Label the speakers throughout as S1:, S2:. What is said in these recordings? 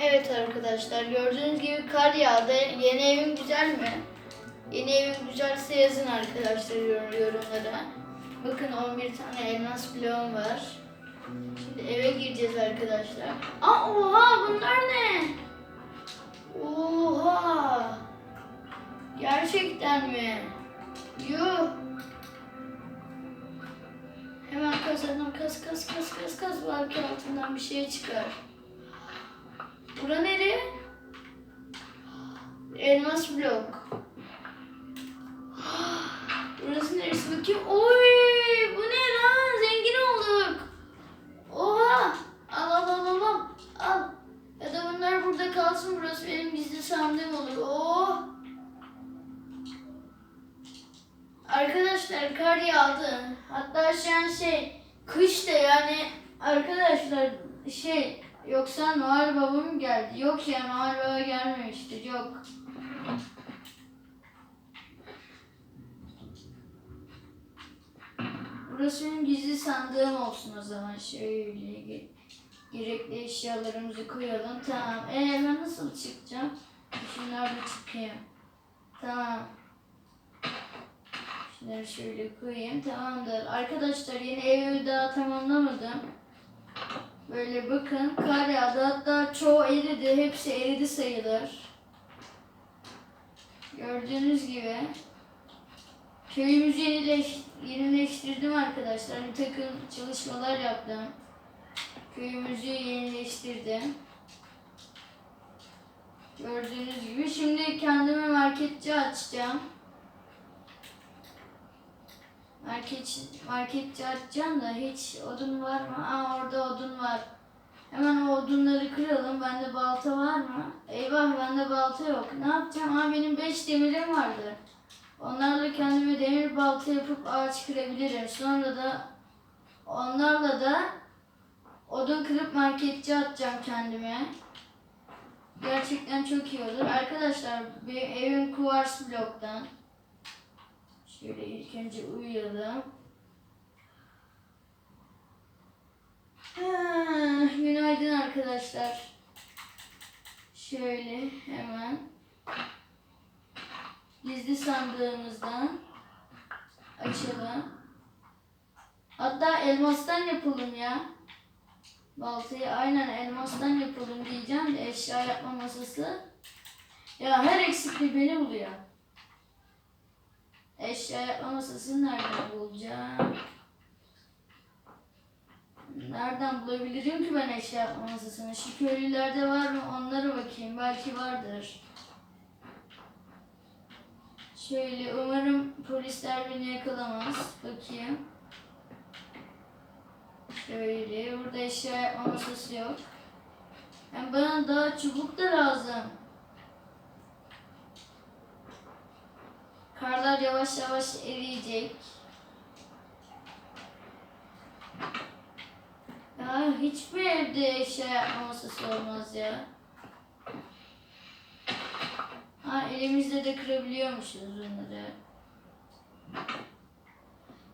S1: Evet arkadaşlar gördüğünüz gibi kar yağdı. Yeni evim güzel mi? Yeni evim güzelse yazın arkadaşlar yorum- yorumlara. Bakın 11 tane elmas bloğum var. Şimdi eve gireceğiz arkadaşlar. Aa oha bunlar ne? Oha! Gerçekten mi? Yuh! Hemen kazanım kas kas kas kas kas belki altından bir şey çıkar. Bura nereye? Elmas blok. Burası neresi bakayım? Oy bu ne lan? Zengin olduk. Oha! Al al al al al. al. Ya da bunlar burada kalsın. Burası benim gizli sandığım olur. Oh! Arkadaşlar kar yağdı. Hatta şu an şey kış da yani arkadaşlar şey yoksa Noel Baba mı geldi? Yok ya Noel Baba gelmemişti. Yok. Burası benim gizli sandığım olsun o zaman. Şöyle ge- gerekli eşyalarımızı koyalım. Tamam. Ee ben nasıl çıkacağım? Şunlarla çıkayım. Tamam. Şunları şöyle koyayım. Tamamdır. Arkadaşlar yeni evi daha tamamlamadım. Böyle bakın kar yağdı. Hatta çoğu eridi. Hepsi eridi sayılır. Gördüğünüz gibi. Köyümüzü yenileş, yenileştirdim arkadaşlar. Bir takım çalışmalar yaptım. Köyümüzü yenileştirdim. Gördüğünüz gibi. Şimdi kendime marketçi açacağım. Market, marketçi açacağım da hiç odun var mı? Aa orada odun var. Hemen o odunları kıralım. Bende balta var mı? Eyvah bende balta yok. Ne yapacağım? Aa benim 5 demirim vardı. Onlarla kendime demir balta yapıp ağaç kırabilirim. Sonra da onlarla da odun kırıp marketçi atacağım kendime. Gerçekten çok iyi olur. Arkadaşlar benim evim kuvars bloktan. Şöyle ilk önce uyuyalım. Günaydın arkadaşlar. Şöyle hemen gizli sandığımızdan açalım. Hatta elmastan yapalım ya. Baltayı aynen elmastan yapalım diyeceğim de eşya yapma masası. Ya her eksikliği beni buluyor. Eşya yapma masasını nereden bulacağım? Nereden bulabilirim ki ben eşya yapma masasını? Şu köylülerde var mı? Onlara bakayım. Belki vardır. Şöyle umarım polisler beni yakalamaz. Bakayım. Şöyle burada eşya yapma masası yok. Hem bana daha çubuk da lazım. Karlar yavaş yavaş eriyecek. Ya hiçbir evde eşya yapma masası olmaz ya. Ha elimizle de kırabiliyormuşuz bunları.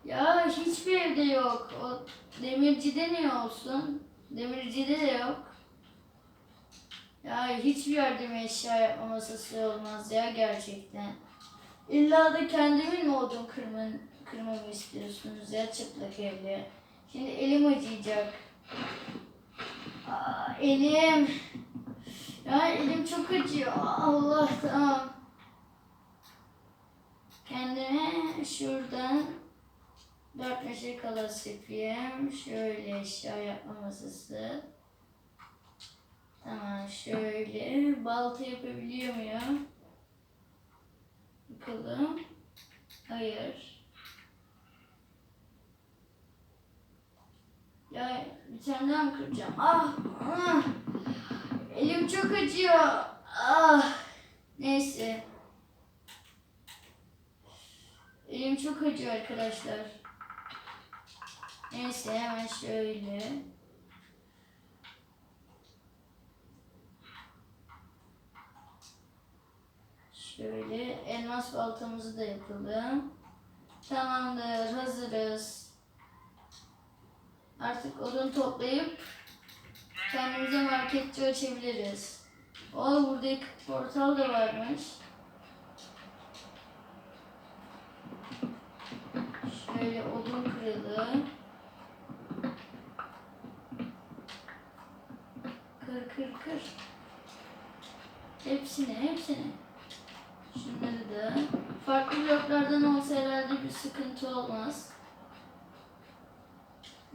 S1: Ya hiçbir evde yok. O demircide ne olsun? Demircide de yok. Ya hiçbir yerde eşya yapma masası olmaz ya gerçekten. İlla da kendimin mi odun kırman, kırmamı istiyorsunuz ya çıplak evle. Şimdi elim acıyacak. Elim. Ya elim çok acıyor. Allah tamam. Kendime şuradan dört meşe kalas yapayım. Şöyle eşya yapma masası. Tamam şöyle balta yapabiliyor muyum? Bakalım. Hayır. Ya mı kıracağım? Ah! ah. Elim çok acıyor. Ah! Neyse. Elim çok acıyor arkadaşlar. Neyse hemen şöyle. Şöyle elmas baltamızı da yapalım. Tamamdır, hazırız. Artık odun toplayıp kendimize marketçi açabiliriz. O burada yıkık portal da varmış. Şöyle odun kırılı. Kır kır kır. Hepsini hepsini. Şunları da. Farklı bloklardan olsa herhalde bir sıkıntı olmaz.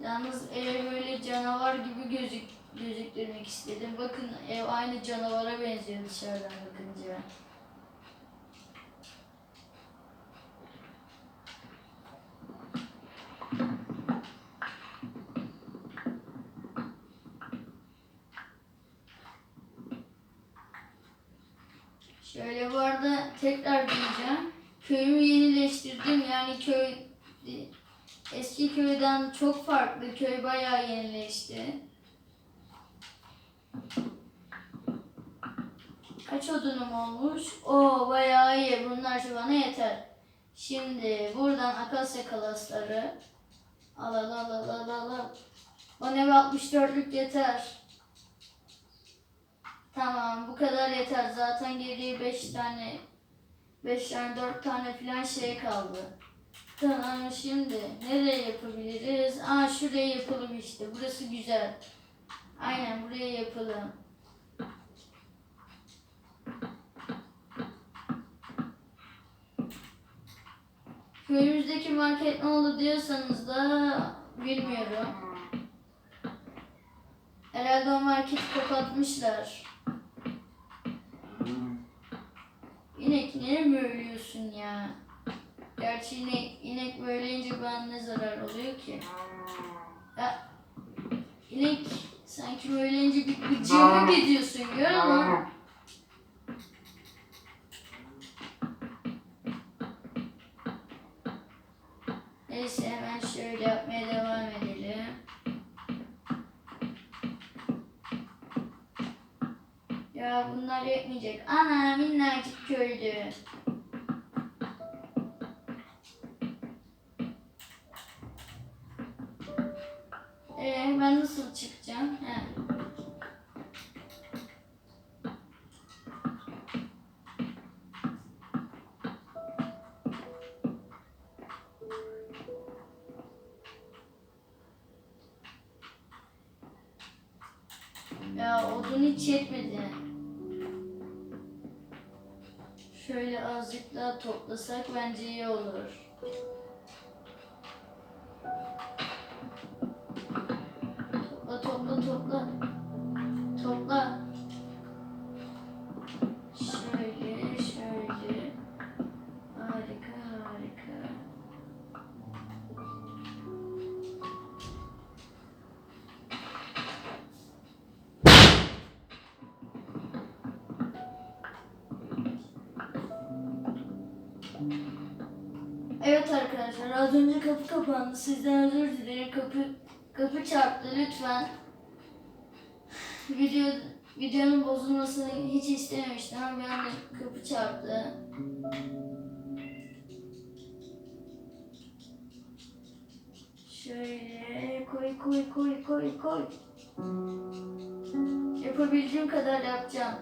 S1: Yalnız eve böyle canavar gibi gözük gözüktürmek istedim. Bakın ev aynı canavara benziyor dışarıdan bakınca. Şöyle bu arada tekrar diyeceğim. Köyümü yenileştirdim. Yani köy eski köyden çok farklı. Köy bayağı yenileşti. Kaç odunum olmuş? Oo bayağı iyi. Bunlar şu bana yeter. Şimdi buradan akasya kalasları al al al al al al al. Bana ev 64'lük yeter. Tamam bu kadar yeter. Zaten geriye 5 tane 5 tane 4 tane filan şey kaldı. Tamam şimdi nereye yapabiliriz? Aa şuraya yapalım işte. Burası güzel. Aynen buraya yapalım. Köyümüzdeki market ne oldu diyorsanız da bilmiyorum. Herhalde o marketi kapatmışlar. İnek niye böylüyorsun ya? Gerçi inek, inek böyleyince bana ne zarar oluyor ki? Ya, inek sanki böyleyince bir gıcığına gidiyorsun görüyor musun? Neyse hemen şöyle yapmaya devam edelim. Ya bunlar yetmeyecek. Ana minnacık köylü. Ee, ben nasıl çıkacağım? He. Ya odun hiç yetmedi. Şöyle azıcık daha toplasak bence iyi olur. Topla topla. Şöyle şöyle. Harika harika. Evet arkadaşlar az önce kapı kapandı. Sizden özür dilerim. Kapı kapı çarptı lütfen. Video videonun bozulmasını hiç istememiştim ama bir anda kapı çarptı. Şöyle koy koy koy koy koy. Yapabildiğim kadar yapacağım.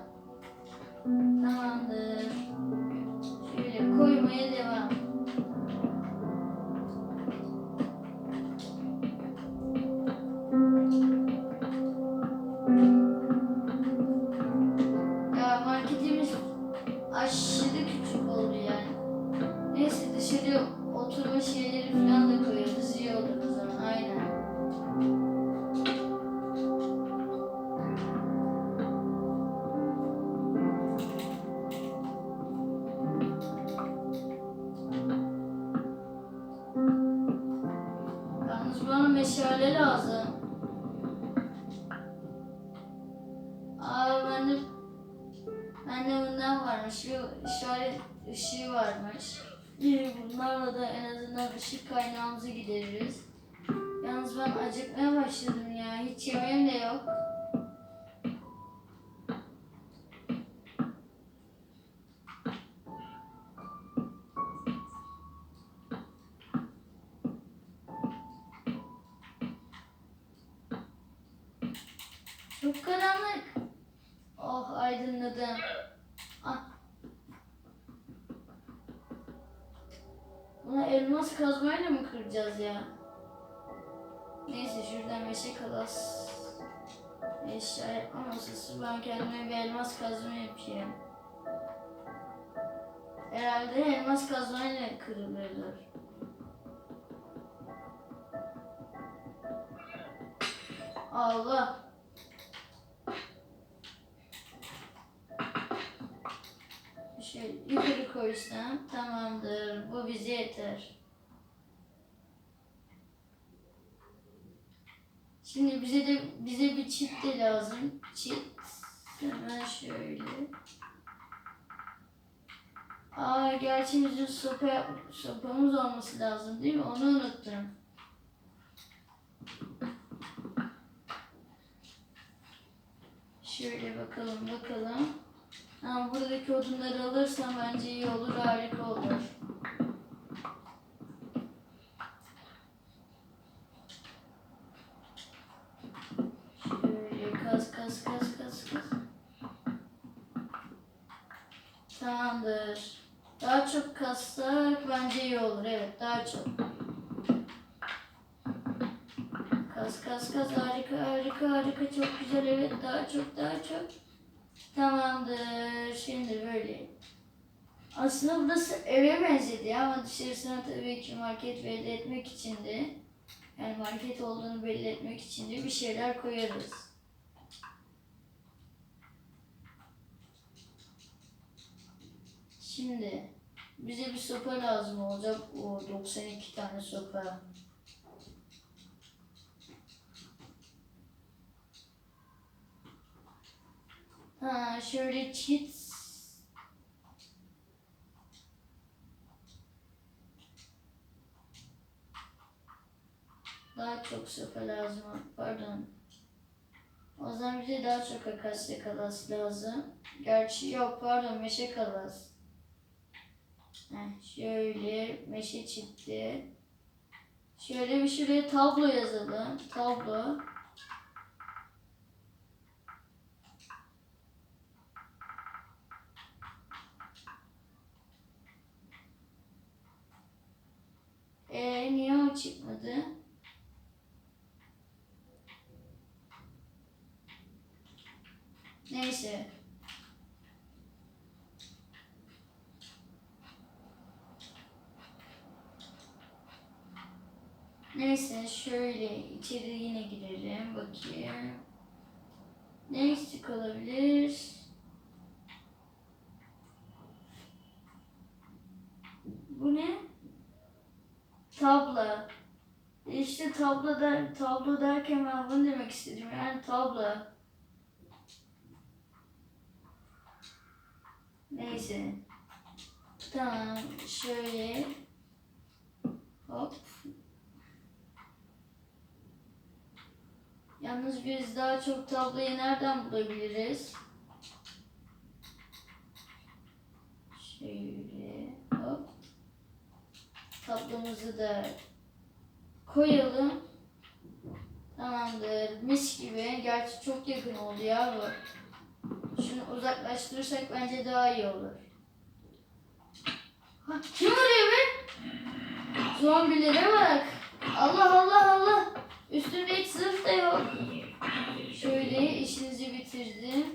S1: Tamamdır. Şöyle koymaya devam. Meşale lazım. Aa bende bende bundan varmış. Şu işaret ışığı varmış. Bunlarla da en azından ışık kaynağımızı gideririz. Yalnız ben acıkmaya başladım ya. Hiç yemeğim de yok. Çok karanlık. Oh aydınladım. Ah. Bunu elmas kazmayla mı kıracağız ya? Neyse şuradan meşe kalas. Eşya yapma masası. Ben kendime bir elmas kazma yapayım. Herhalde elmas kazmayla kırılırlar. Allah. Koysam tamamdır. Bu bize yeter. Şimdi bize de bize bir çit de lazım. Çit. Hemen şöyle. Aa gerçi bizim sopa, sopamız olması lazım değil mi? Onu unuttum. Şöyle bakalım bakalım. Ha, buradaki odunları alırsam bence iyi olur, harika olur. Şöyle kaz kaz kaz kaz. Tamamdır. Daha çok kazsak bence iyi olur. Evet daha çok. Kaz kaz kaz harika harika harika çok güzel evet daha çok daha çok. Tamamdır. Şimdi böyle. Aslında burası eve benzedi ama dışarısına tabii ki market belli etmek için de yani market olduğunu belli etmek için de bir şeyler koyarız. Şimdi bize bir sopa lazım olacak. O 92 tane sopa. Ha şöyle çit. Daha çok sopa lazım. Pardon. O zaman bize daha çok akasya kalas lazım. Gerçi yok pardon meşe kalas. Heh, şöyle meşe çıktı. Şöyle bir şuraya tablo yazalım. Tablo. Ee, niye o çıkmadı? Neyse. Neyse şöyle içeri yine girelim bakayım. Ne eksik olabilir? Bu ne? Tablo. İşte tablo, der, tablo derken ben bunu demek istedim. Yani tablo. Neyse. Tamam. Şöyle. Hop. Yalnız biz daha çok tabloyu nereden bulabiliriz? Şöyle. Hop. Tablomuzu da koyalım. Tamamdır. Mis gibi. Gerçi çok yakın oldu ya bu. Şunu uzaklaştırırsak bence daha iyi olur. Ha, kim vuruyor be? Zombilere bak. Allah Allah Allah. Üstümde hiç zırh da yok. Şöyle işinizi bitirdim.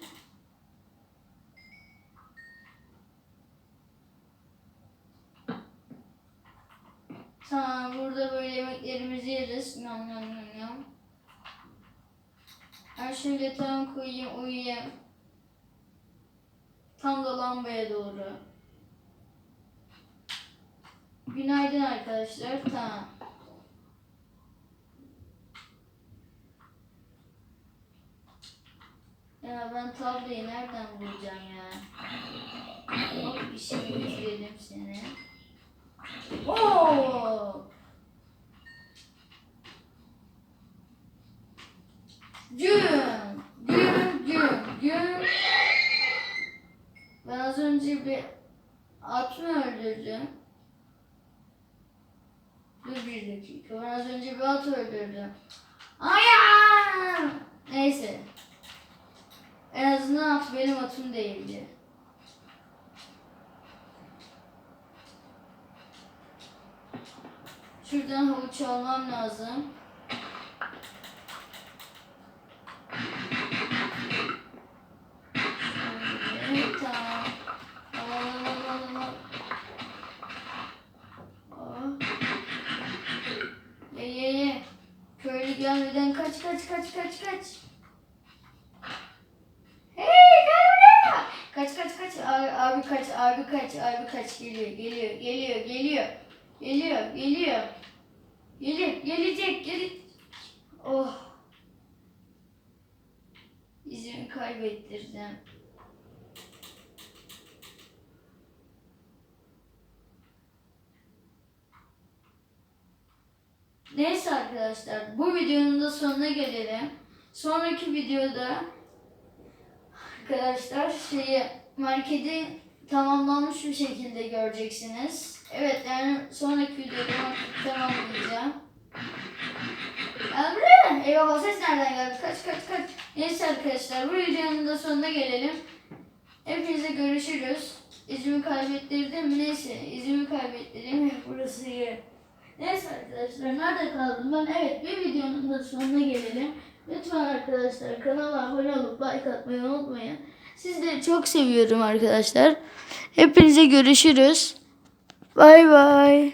S1: Tamam burada böyle yemeklerimizi yeriz. Nam nam nam nam. Ben şöyle yatağımı koyayım uyuyayım. Tam da lambaya doğru. Günaydın arkadaşlar. Tamam. Ya ben tabloyu nereden bulacağım ya? Hop işimi bitirelim seni. Oo! Güm, güm, güm, güm. Ben az önce bir at mı öldürdüm? Dur bir dakika. Ben az önce bir at öldürdüm. Hayır! Neyse. En azından at benim atım değildi. Şuradan havuç almam lazım. Gelmeden kaç kaç kaç kaç kaç. Hey gel buraya. Kaç kaç kaç. Abi, abi kaç abi kaç abi kaç. Geliyor geliyor geliyor geliyor geliyor geliyor geliyor gelecek geri oh izimi kaybettirdim Neyse arkadaşlar bu videonun da sonuna gelelim. Sonraki videoda arkadaşlar şeyi marketi tamamlanmış bir şekilde göreceksiniz. Evet yani sonraki videoda. Gel buraya. Eyvah o ses nereden geldi? Kaç kaç kaç. Neyse arkadaşlar bu videonun da sonuna gelelim. Hepinize görüşürüz. İzimi kaybettirdim mi? Neyse izimi kaybettirdim. Burası iyi. Neyse arkadaşlar nerede kaldım ben? Evet bir videonun da sonuna gelelim. Lütfen arkadaşlar kanala abone olup like atmayı unutmayın. Sizleri çok seviyorum arkadaşlar. Hepinize görüşürüz. Bay bay.